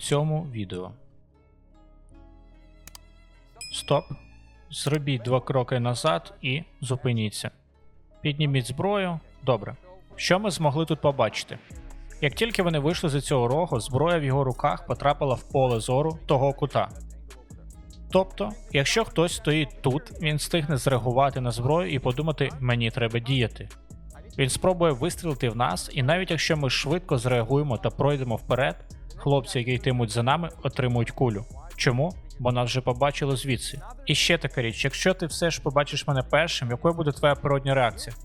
цьому відео. Стоп. Зробіть два кроки назад і зупиніться. Підніміть зброю. Добре. Що ми змогли тут побачити? Як тільки вони вийшли з цього рогу, зброя в його руках потрапила в поле зору того кута. Тобто, якщо хтось стоїть тут, він встигне зреагувати на зброю і подумати, мені треба діяти. Він спробує вистрілити в нас, і навіть якщо ми швидко зреагуємо та пройдемо вперед, хлопці, які йтимуть за нами, отримують кулю. Чому? Бо нас вже побачили звідси. І ще така річ: якщо ти все ж побачиш мене першим, якою буде твоя природня реакція?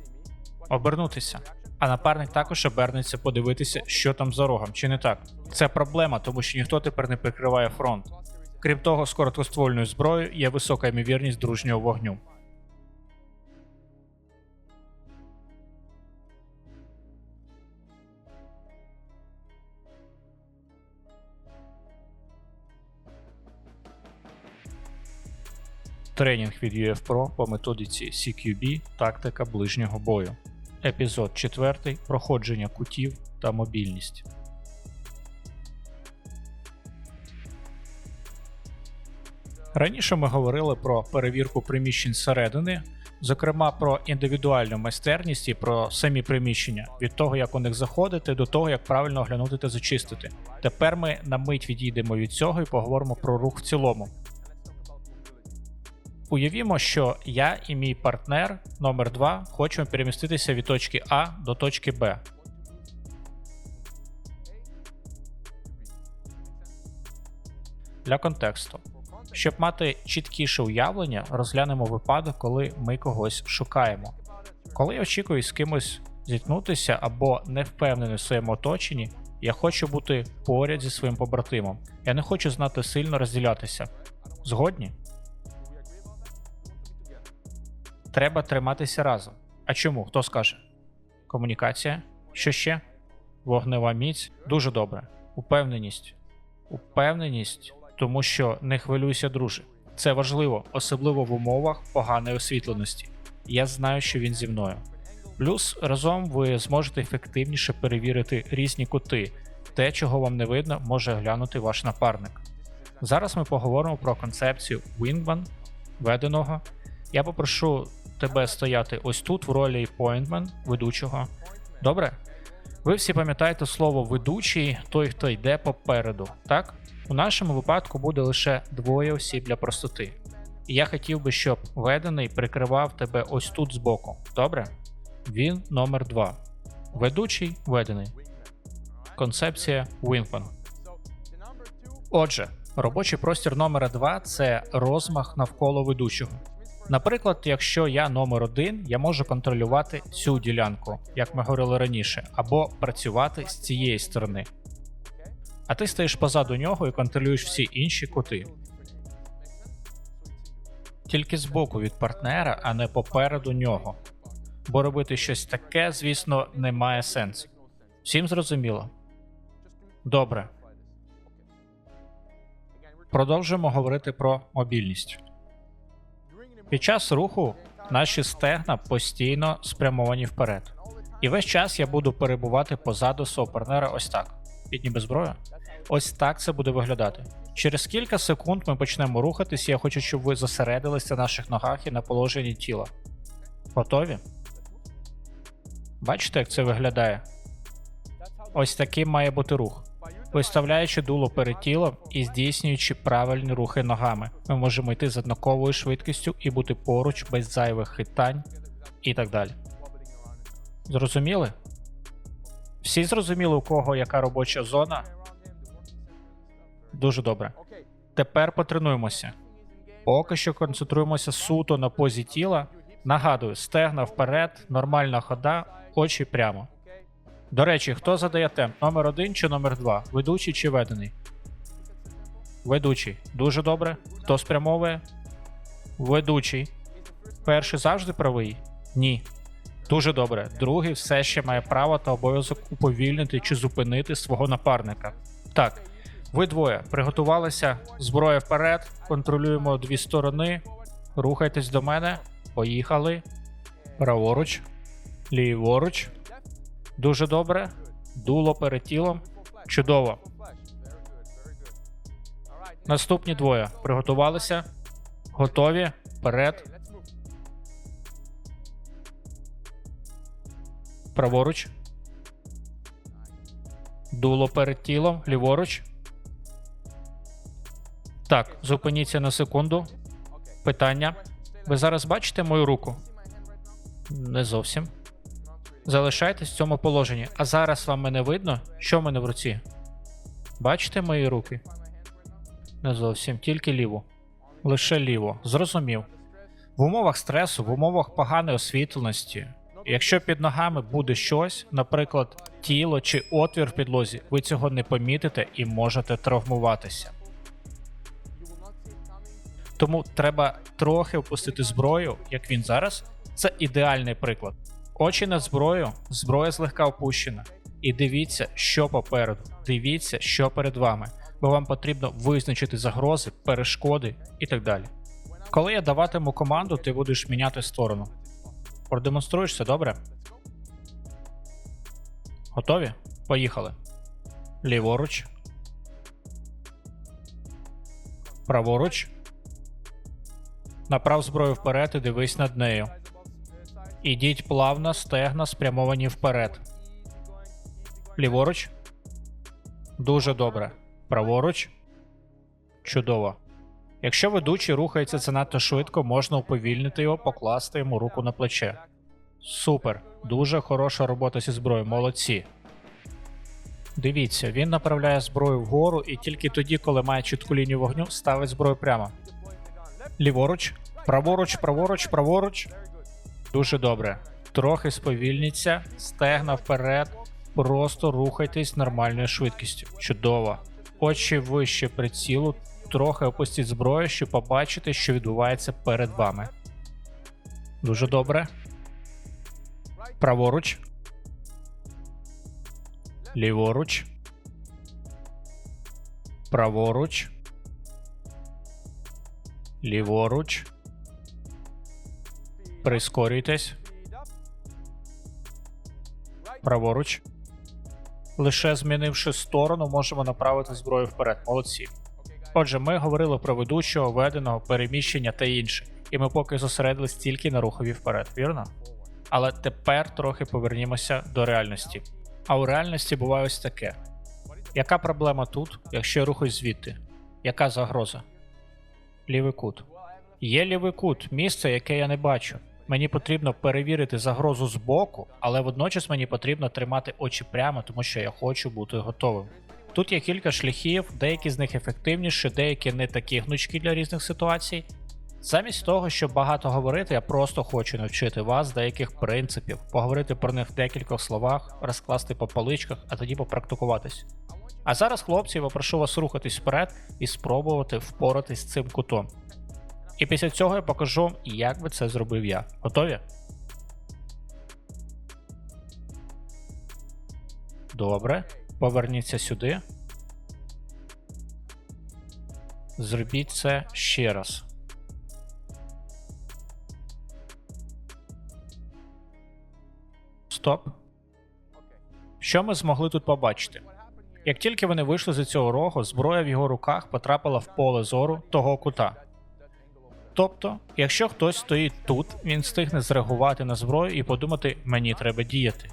Обернутися. А напарник також обернеться подивитися, що там за рогом, чи не так. Це проблема, тому що ніхто тепер не прикриває фронт. Крім того, з короткоствольною зброєю є висока ймовірність дружнього вогню. Тренінг від UFPro по методиці CQB Тактика ближнього бою. Епізод 4. Проходження кутів та мобільність. Раніше ми говорили про перевірку приміщень зсередини, зокрема про індивідуальну майстерність і про самі приміщення, від того, як у них заходити, до того, як правильно оглянути та зачистити. Тепер ми на мить відійдемо від цього і поговоримо про рух в цілому. Уявімо, що я і мій партнер номер 2 хочемо переміститися від точки А до точки Б. Для контексту. Щоб мати чіткіше уявлення, розглянемо випадок, коли ми когось шукаємо. Коли я очікую з кимось зіткнутися або не впевнений в своєму оточенні, я хочу бути поряд зі своїм побратимом. Я не хочу знати сильно розділятися. Згодні? Треба триматися разом. А чому? Хто скаже? Комунікація? Що ще? Вогнева міць? Дуже добре. Упевненість. Упевненість, тому що не хвилюйся, друже. Це важливо, особливо в умовах поганої освітленості. Я знаю, що він зі мною. Плюс разом ви зможете ефективніше перевірити різні кути. Те, чого вам не видно, може глянути ваш напарник. Зараз ми поговоримо про концепцію Wingman, веденого я попрошу тебе стояти ось тут в ролі поінтмен, ведучого. Добре? Ви всі пам'ятаєте слово ведучий, той, хто йде попереду, так? У нашому випадку буде лише двоє осіб для простоти. І я хотів би, щоб ведений прикривав тебе ось тут збоку. Добре? Він номер 2. Ведучий ведений. Концепція Wingman. Отже, робочий простір номера 2 це розмах навколо ведучого. Наприклад, якщо я номер один, я можу контролювати цю ділянку, як ми говорили раніше, або працювати з цієї сторони. А ти стоїш позаду нього і контролюєш всі інші кути. Тільки збоку від партнера, а не попереду нього. Бо робити щось таке, звісно, не має сенсу. Всім зрозуміло? Добре. Продовжуємо говорити про мобільність. Під час руху наші стегна постійно спрямовані вперед. І весь час я буду перебувати позаду свого партнера ось так. Підніби зброю. Ось так це буде виглядати. Через кілька секунд ми почнемо рухатись, я хочу, щоб ви зосередилися на наших ногах і на положенні тіла. Готові? Бачите, як це виглядає? Ось таким має бути рух. Виставляючи дуло перед тілом і здійснюючи правильні рухи ногами, ми можемо йти з однаковою швидкістю і бути поруч без зайвих хитань і так далі. Зрозуміли? Всі зрозуміли, у кого яка робоча зона? Дуже добре. Тепер потренуємося. Поки що концентруємося суто на позі тіла. Нагадую, стегна вперед, нормальна хода, очі прямо. До речі, хто задає темп? Номер один чи номер два? Ведучий чи ведений? Ведучий. Дуже добре. Хто спрямовує? Ведучий. Перший завжди правий? Ні. Дуже добре. Другий все ще має право та обов'язок уповільнити чи зупинити свого напарника. Так. Ви двоє приготувалися. Зброя вперед. Контролюємо дві сторони. Рухайтесь до мене. Поїхали. Праворуч. Ліворуч. Дуже добре. Дуло перед тілом. Чудово. Наступні двоє. Приготувалися. Готові. Вперед. Праворуч. Дуло перед тілом. Ліворуч. Так, зупиніться на секунду. Питання. Ви зараз бачите мою руку? Не зовсім. Залишайтесь в цьому положенні. А зараз вам мене видно? Що в мене в руці? Бачите мої руки? Не зовсім, тільки ліву. Лише ліво. Зрозумів. В умовах стресу, в умовах поганої освітленості, якщо під ногами буде щось, наприклад, тіло чи отвір в підлозі, ви цього не помітите і можете травмуватися. Тому треба трохи опустити зброю, як він зараз. Це ідеальний приклад. Очі на зброю, зброя злегка опущена. І дивіться, що попереду. Дивіться, що перед вами, бо вам потрібно визначити загрози, перешкоди і так далі. Коли я даватиму команду, ти будеш міняти сторону. Продемонструєш це добре? Готові? Поїхали. Ліворуч. Праворуч. Направ зброю вперед і дивись над нею. Ідіть плавно, стегна спрямовані вперед. Ліворуч. Дуже добре. Праворуч. Чудово. Якщо ведучий рухається занадто швидко, можна уповільнити його, покласти йому руку на плече. Супер. Дуже хороша робота зі зброєю. Молодці. Дивіться, він направляє зброю вгору і тільки тоді, коли має чітку лінію вогню, ставить зброю прямо. Ліворуч. Праворуч, праворуч, праворуч. Дуже добре. Трохи сповільніться, стегна вперед, просто рухайтесь нормальною швидкістю. Чудово. Очі вище прицілу, трохи опустіть зброю, щоб побачити, що відбувається перед вами. Дуже добре. Праворуч. Ліворуч. Праворуч. Ліворуч. Прискорюйтесь. Праворуч. Лише змінивши сторону, можемо направити зброю вперед. Молодці. Отже, ми говорили про ведучого, веденого, переміщення та інше, і ми поки зосередились тільки на рухові вперед, вірно? Але тепер трохи повернімося до реальності. А у реальності буває ось таке: яка проблема тут, якщо я рухаюсь звідти? Яка загроза? Лівий кут. Є лівий кут, місце, яке я не бачу. Мені потрібно перевірити загрозу збоку, але водночас мені потрібно тримати очі прямо, тому що я хочу бути готовим. Тут є кілька шляхів, деякі з них ефективніші, деякі не такі гнучкі для різних ситуацій. Замість того, щоб багато говорити, я просто хочу навчити вас деяких принципів, поговорити про них в декількох словах, розкласти по поличках, а тоді попрактикуватись. А зараз, хлопці, я попрошу вас рухатись вперед і спробувати впоратись з цим кутом. І після цього я покажу, як би це зробив я. Готові? Добре. Поверніться сюди. Зробіть це ще раз. Стоп. Що ми змогли тут побачити? Як тільки вони вийшли з цього рогу, зброя в його руках потрапила в поле зору того кута. Тобто, якщо хтось стоїть тут, він встигне зреагувати на зброю і подумати, мені треба діяти.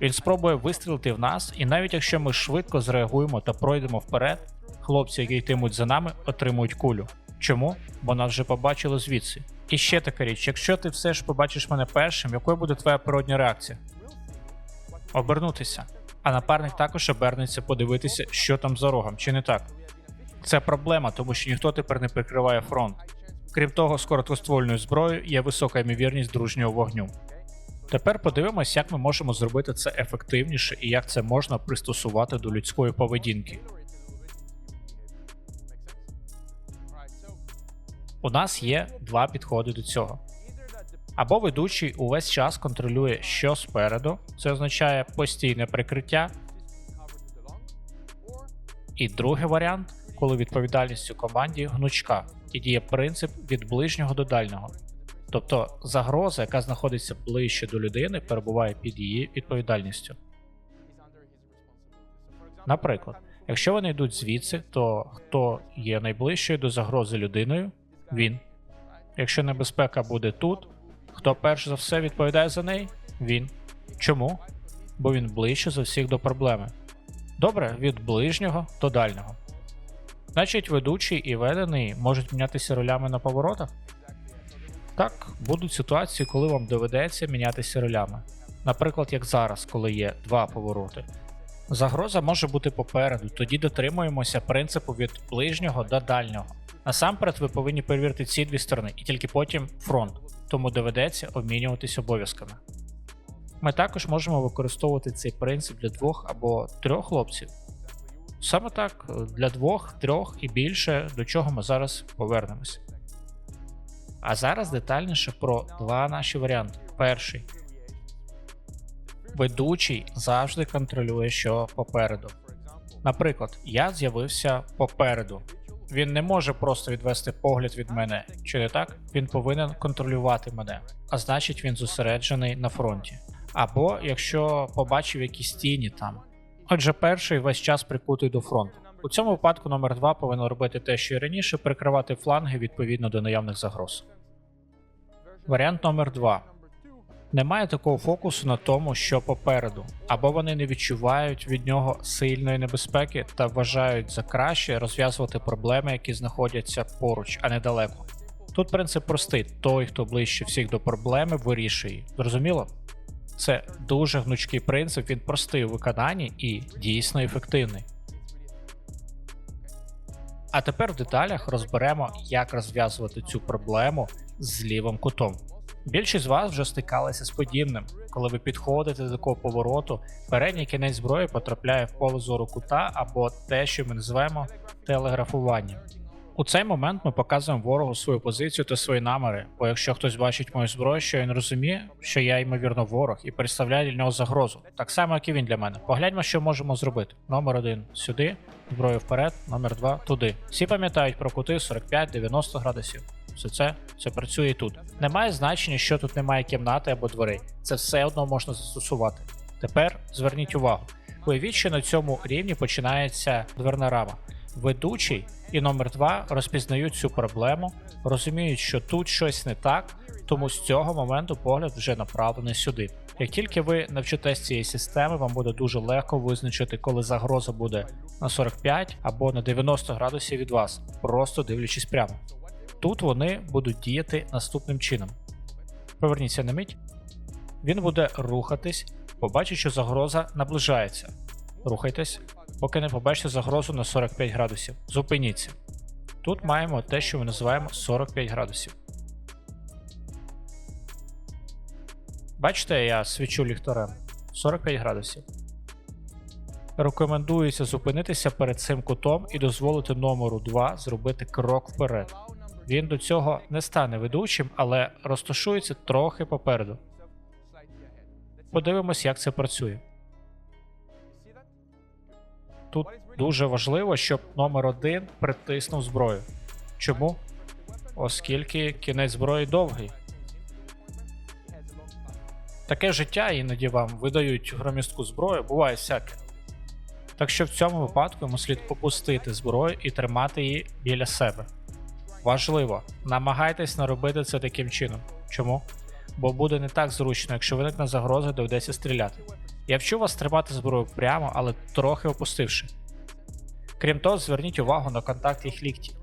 Він спробує вистрілити в нас, і навіть якщо ми швидко зреагуємо та пройдемо вперед, хлопці, які йтимуть за нами, отримують кулю. Чому? Бо нас вже побачили звідси. І ще така річ: якщо ти все ж побачиш мене першим, якою буде твоя природня реакція? Обернутися. А напарник також обернеться подивитися, що там за рогом, чи не так. Це проблема, тому що ніхто тепер не прикриває фронт. Крім того, з короткоствольною зброєю є висока ймовірність дружнього вогню. Тепер подивимось, як ми можемо зробити це ефективніше і як це можна пристосувати до людської поведінки. У нас є два підходи до цього. Або ведучий увесь час контролює, що спереду, це означає постійне прикриття. І другий варіант, коли відповідальність у команді гнучка і діє принцип від ближнього до дальнього. Тобто загроза, яка знаходиться ближче до людини, перебуває під її відповідальністю. Наприклад, Якщо вони йдуть звідси, то хто є найближчою до загрози людиною? Він. Якщо небезпека буде тут, хто перш за все відповідає за неї? Він. Чому? Бо він ближче за всіх до проблеми. Добре, від ближнього до дальнього. Значить, ведучий і ведений можуть мінятися ролями на поворотах? Так, будуть ситуації, коли вам доведеться мінятися ролями. Наприклад, як зараз, коли є два повороти. Загроза може бути попереду, тоді дотримуємося принципу від ближнього до дальнього. Насамперед ви повинні перевірити ці дві сторони і тільки потім фронт, тому доведеться обмінюватись обов'язками. Ми також можемо використовувати цей принцип для двох або трьох хлопців. Саме так, для двох, трьох і більше, до чого ми зараз повернемось. А зараз детальніше про два наші варіанти. Перший. Ведучий завжди контролює, що попереду. Наприклад, я з'явився попереду. Він не може просто відвести погляд від мене, чи не так? Він повинен контролювати мене, а значить він зосереджений на фронті. Або якщо побачив якісь тіні там. Отже, перший весь час прикутий до фронту. У цьому випадку номер 2 повинен робити те, що і раніше, прикривати фланги відповідно до наявних загроз. Варіант номер 2 немає такого фокусу на тому, що попереду, або вони не відчувають від нього сильної небезпеки та вважають за краще розв'язувати проблеми, які знаходяться поруч, а не далеко. Тут принцип простий: той, хто ближче всіх до проблеми, вирішує. Зрозуміло? Це дуже гнучкий принцип, він простий у виконанні і дійсно ефективний. А тепер в деталях розберемо, як розв'язувати цю проблему з лівим кутом. Більшість з вас вже стикалися з подібним, коли ви підходите до такого повороту, передній кінець зброї потрапляє в поле зору кута або те, що ми називаємо телеграфуванням. У цей момент ми показуємо ворогу свою позицію та свої наміри, бо якщо хтось бачить мою зброю, що він розуміє, що я ймовірно ворог і представляє для нього загрозу, так само, як і він для мене. Погляньмо, що можемо зробити. Номер один сюди, зброю вперед, номер два туди. Всі пам'ятають про кути 45-90 градусів. Все це це працює і тут. Немає значення, що тут немає кімнати або дверей. Це все одно можна застосувати. Тепер зверніть увагу. Уявіть, що на цьому рівні починається дверна рама. Ведучий і номер 2 розпізнають цю проблему, розуміють, що тут щось не так, тому з цього моменту погляд вже направлений сюди. Як тільки ви навчитесь цієї системи, вам буде дуже легко визначити, коли загроза буде на 45 або на 90 градусів від вас, просто дивлячись прямо. Тут вони будуть діяти наступним чином. Поверніться на мить. Він буде рухатись, побачить, що загроза наближається. Рухайтесь, поки не побачите загрозу на 45 градусів. Зупиніться. Тут маємо те, що ми називаємо 45 градусів. Бачите, я свічу ліхтарем 45 градусів. Рекомендується зупинитися перед цим кутом і дозволити номеру 2 зробити крок вперед. Він до цього не стане ведучим, але розташується трохи попереду. Подивимось, як це працює. Тут дуже важливо, щоб номер 1 притиснув зброю. Чому? Оскільки кінець зброї довгий. Таке життя іноді вам видають громістку зброю, буває всяке. Так що в цьому випадку йому слід опустити зброю і тримати її біля себе. Важливо, намагайтесь не робити це таким чином. Чому? Бо буде не так зручно, якщо виникне загроза, доведеться стріляти. Я вчу вас тримати зброю прямо, але трохи опустивши. Крім того, зверніть увагу на контакт їх ліктів.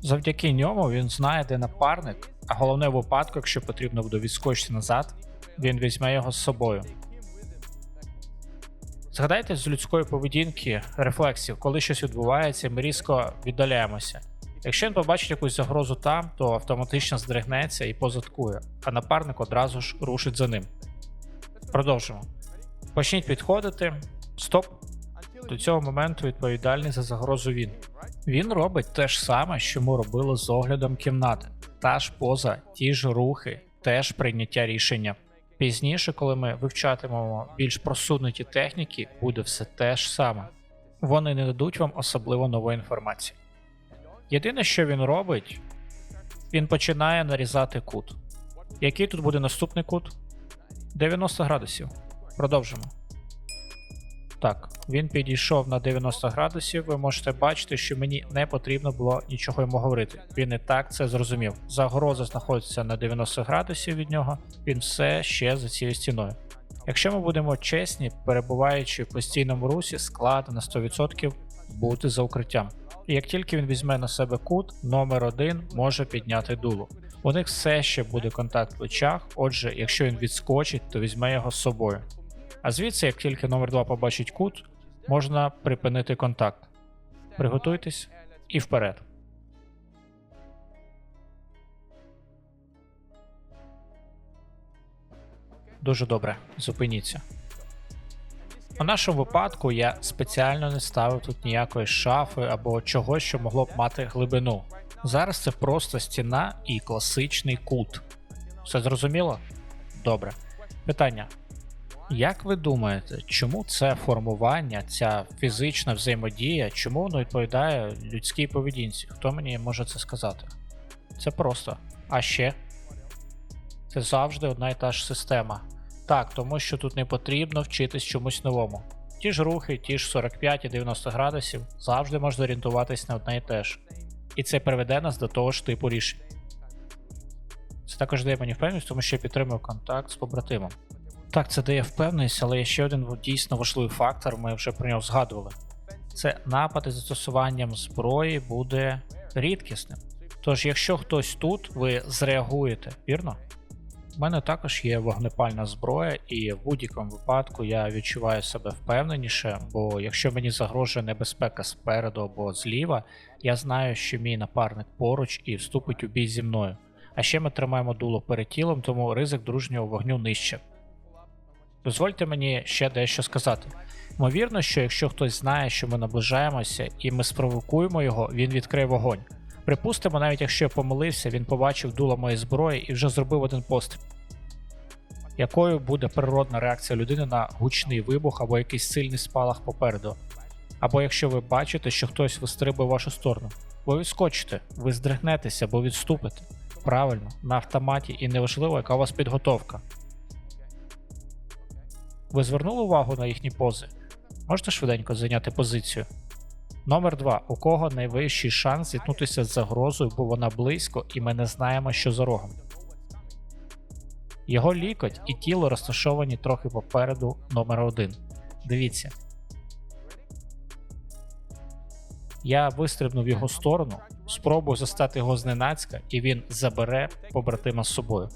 Завдяки ньому він знає, де напарник, а головне в випадку, якщо потрібно буде відскочити назад, він візьме його з собою. Згадайте з людської поведінки, рефлексів, коли щось відбувається, ми різко віддаляємося. Якщо він побачить якусь загрозу там, то автоматично здригнеться і позадкує, а напарник одразу ж рушить за ним. Продовжимо. Почніть підходити. Стоп. До цього моменту відповідальний за загрозу він. Він робить те ж саме, що ми робили з оглядом кімнати. Та ж поза, ті ж рухи, теж прийняття рішення. Пізніше, коли ми вивчатимемо більш просунуті техніки, буде все те ж саме. Вони не дадуть вам особливо нової інформації. Єдине, що він робить, він починає нарізати кут. Який тут буде наступний кут? 90 градусів. Продовжимо. Так, він підійшов на 90 градусів. Ви можете бачити, що мені не потрібно було нічого йому говорити. Він і так це зрозумів. Загроза знаходиться на 90 градусів від нього. Він все ще за цією стіною. Якщо ми будемо чесні, перебуваючи в постійному русі, складно на 100% бути за укриттям. І як тільки він візьме на себе кут, номер один може підняти дуло. У них все ще буде контакт в плечах, отже, якщо він відскочить, то візьме його з собою. А звідси, як тільки номер 2 побачить кут, можна припинити контакт. Приготуйтесь і вперед. Дуже добре, зупиніться. У нашому випадку я спеціально не ставив тут ніякої шафи або чогось, що могло б мати глибину. Зараз це просто стіна і класичний кут. Все зрозуміло? Добре. Питання. Як ви думаєте, чому це формування, ця фізична взаємодія, чому воно відповідає людській поведінці? Хто мені може це сказати? Це просто. А ще це завжди одна і та ж система. Так, тому що тут не потрібно вчитись чомусь новому. Ті ж рухи, ті ж 45 і 90 градусів завжди можна орієнтуватись на одне і те ж. І це приведе нас до того ж типу рішень. Це також дає мені впевненість, тому що я підтримую контакт з побратимом. Так, це дає впевненість, але є ще один дійсно важливий фактор, ми вже про нього згадували. Це напад із застосуванням зброї буде рідкісним. Тож, якщо хтось тут, ви зреагуєте, вірно? У мене також є вогнепальна зброя, і в будь-якому випадку я відчуваю себе впевненіше, бо якщо мені загрожує небезпека спереду або зліва, я знаю, що мій напарник поруч і вступить у бій зі мною. А ще ми тримаємо дуло перед тілом, тому ризик дружнього вогню нижче. Дозвольте мені ще дещо сказати. Ймовірно, що якщо хтось знає, що ми наближаємося і ми спровокуємо його, він відкриє вогонь. Припустимо, навіть якщо я помилився, він побачив дуло моєї зброї і вже зробив один постріл. Якою буде природна реакція людини на гучний вибух або якийсь сильний спалах попереду? Або якщо ви бачите, що хтось вистрибує в вашу сторону, ви відскочите, ви здригнетеся або відступите. Правильно, на автоматі і неважливо, яка у вас підготовка. Ви звернули увагу на їхні пози? Можете швиденько зайняти позицію? Номер 2. У кого найвищий шанс зіткнутися з загрозою, бо вона близько і ми не знаємо, що за рогом. Його лікоть і тіло розташовані трохи попереду номера 1. Дивіться. Я вистрибнув його сторону, спробую застати його зненацька, і він забере побратима з собою.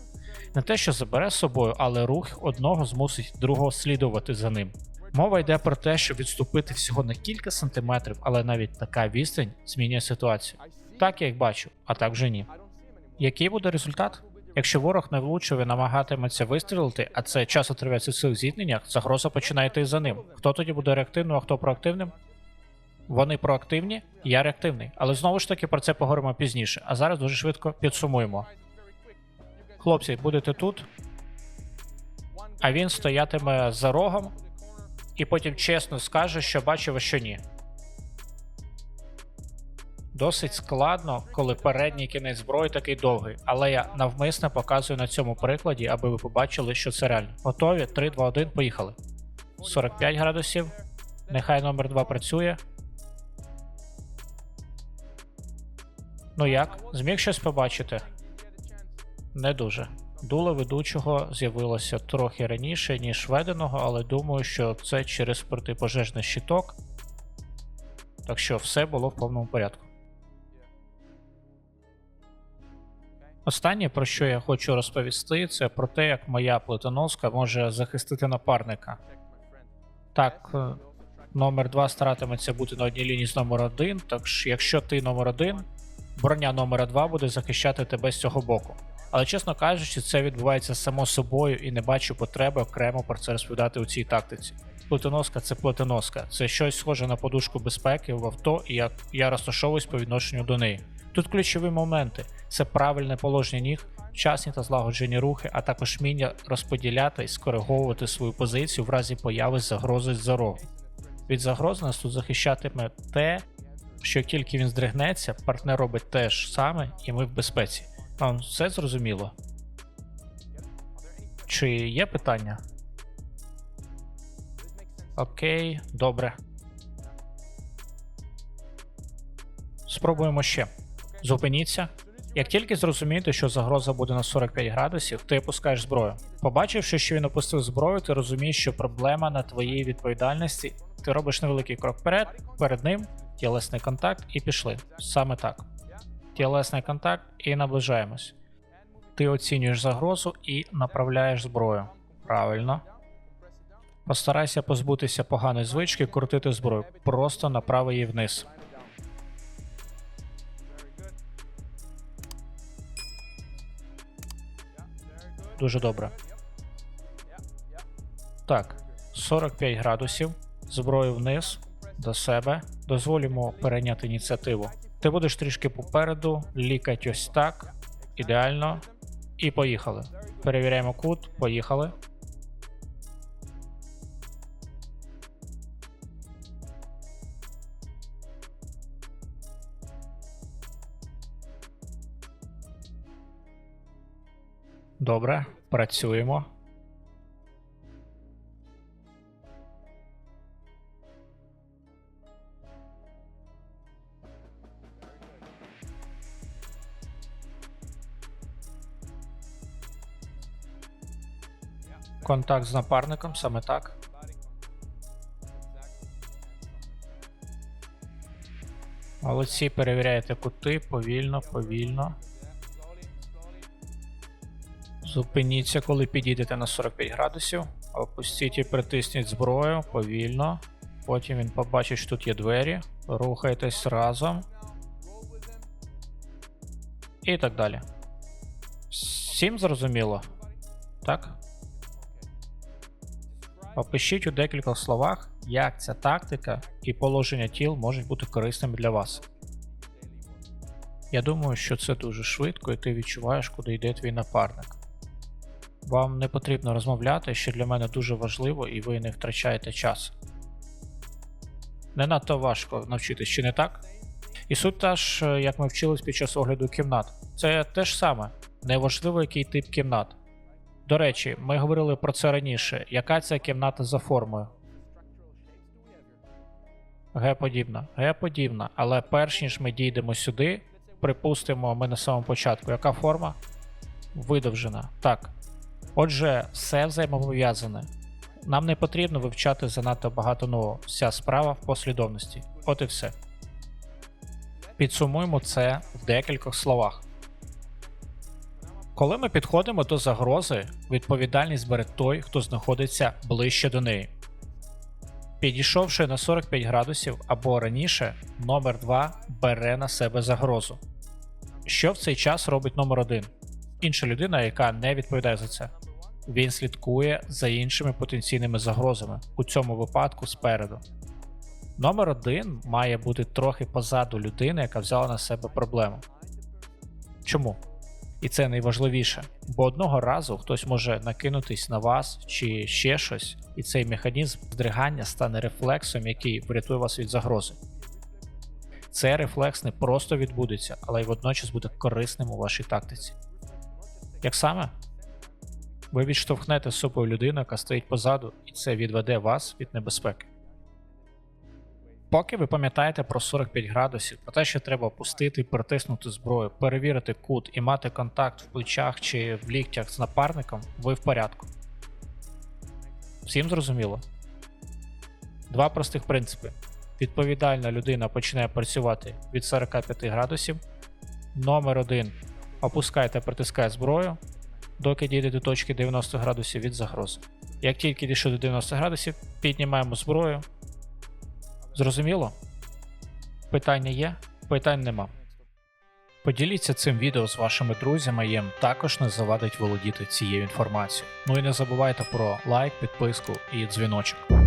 Не те, що забере з собою, але рух одного змусить другого слідувати за ним. Мова йде про те, щоб відступити всього на кілька сантиметрів, але навіть така відстань змінює ситуацію. Так я їх бачу, а так вже ні. Який буде результат? Якщо ворог не влучив і намагатиметься вистрілити, а це часто тривається в цих зіткненнях, загроза починає йти за ним. Хто тоді буде реактивним, а хто проактивним? Вони проактивні, я реактивний. Але знову ж таки про це поговоримо пізніше. А зараз дуже швидко підсумуємо. Хлопці, будете тут, а він стоятиме за рогом і потім чесно скаже, що бачив, а що ні. Досить складно, коли передній кінець зброї такий довгий, але я навмисно показую на цьому прикладі, аби ви побачили, що це реально. Готові? 3, 2, 1, поїхали. 45 градусів. Нехай номер 2 працює. Ну як? Зміг щось побачити? Не дуже. Дуло ведучого з'явилося трохи раніше, ніж веденого, але думаю, що це через протипожежний щиток. Так що все було в повному порядку. Останнє, про що я хочу розповісти, це про те, як моя плитоноска може захистити напарника. Так, е, номер 2 старатиметься бути на одній лінії з номер 1, тож якщо ти номер 1, броня номера 2 буде захищати тебе з цього боку. Але чесно кажучи, це відбувається само собою і не бачу потреби окремо про це розповідати у цій тактиці. Плитоноска це плитоноска, це щось схоже на подушку безпеки в авто, і як я розташовуюсь по відношенню до неї. Тут ключові моменти: це правильне положення ніг, вчасні та злагоджені рухи, а також вміння розподіляти і скориговувати свою позицію в разі появи загрози з-за. Від загрози нас тут захищатиме те, що тільки він здригнеться, партнер робить те ж саме, і ми в безпеці. Вам все зрозуміло? Чи є питання? Окей, добре. Спробуємо ще. Зупиніться. Як тільки зрозумієте, що загроза буде на 45 градусів, ти опускаєш зброю. Побачивши, що він опустив зброю, ти розумієш, що проблема на твоїй відповідальності. Ти робиш невеликий крок вперед, перед ним тілесний контакт і пішли. Саме так. Тілесний контакт і наближаємось. Ти оцінюєш загрозу і направляєш зброю. Правильно. Постарайся позбутися поганої звички крутити зброю. Просто направи її вниз. Дуже добре. Так, 45 градусів. Зброю вниз до себе. Дозволимо перейняти ініціативу. Ти будеш трішки попереду, лікать ось так. Ідеально. І поїхали. Перевіряємо кут, поїхали. Добре, працюємо. Контакт з напарником, саме так. Молодці, перевіряєте кути повільно, повільно. Зупиніться, коли підійдете на 45 градусів. Опустіть і притисніть зброю повільно. Потім він побачить, що тут є двері. Рухайтесь разом. І так далі. Всім зрозуміло? Так? Опишіть у декількох словах, як ця тактика і положення тіл можуть бути корисними для вас. Я думаю, що це дуже швидко, і ти відчуваєш, куди йде твій напарник. Вам не потрібно розмовляти, що для мене дуже важливо, і ви не втрачаєте час. Не надто важко навчитись, чи не так? І суть та ж, е, як ми вчились під час огляду кімнат. Це те ж саме, неважливо, який тип кімнат. До речі, ми говорили про це раніше. Яка ця кімната за формою? Г-подібна. Г-подібна. Але перш ніж ми дійдемо сюди, припустимо, ми на самому початку. Яка форма? Видовжена. Так. Отже, все взаємопов'язане. Нам не потрібно вивчати занадто багато нового. Вся справа в послідовності. От і все. Підсумуємо це в декількох словах. Коли ми підходимо до загрози, відповідальність бере той, хто знаходиться ближче до неї. Підійшовши на 45 градусів або раніше, номер 2 бере на себе загрозу. Що в цей час робить номер 1 Інша людина, яка не відповідає за це. Він слідкує за іншими потенційними загрозами, у цьому випадку спереду. Номер 1 має бути трохи позаду людини, яка взяла на себе проблему. Чому? І це найважливіше, бо одного разу хтось може накинутись на вас чи ще щось, і цей механізм здригання стане рефлексом, який врятує вас від загрози. Цей рефлекс не просто відбудеться, але й водночас буде корисним у вашій тактиці. Як саме? Ви відштовхнете з собою людину, яка стоїть позаду, і це відведе вас від небезпеки. Поки ви пам'ятаєте про 45 градусів, про те, що треба опустити притиснути зброю, перевірити кут і мати контакт в плечах чи в ліктях з напарником, ви в порядку. Всім зрозуміло? Два простих принципи. Відповідальна людина починає працювати від 45 градусів. Номер 1. Опускайте притискає зброю, доки дійде до точки 90 градусів від загрози. Як тільки дійшли до 90 градусів, піднімаємо зброю. Зрозуміло? Питання є? Питань нема. Поділіться цим відео з вашими друзями, їм також не завадить володіти цією інформацією. Ну і не забувайте про лайк, підписку і дзвіночок.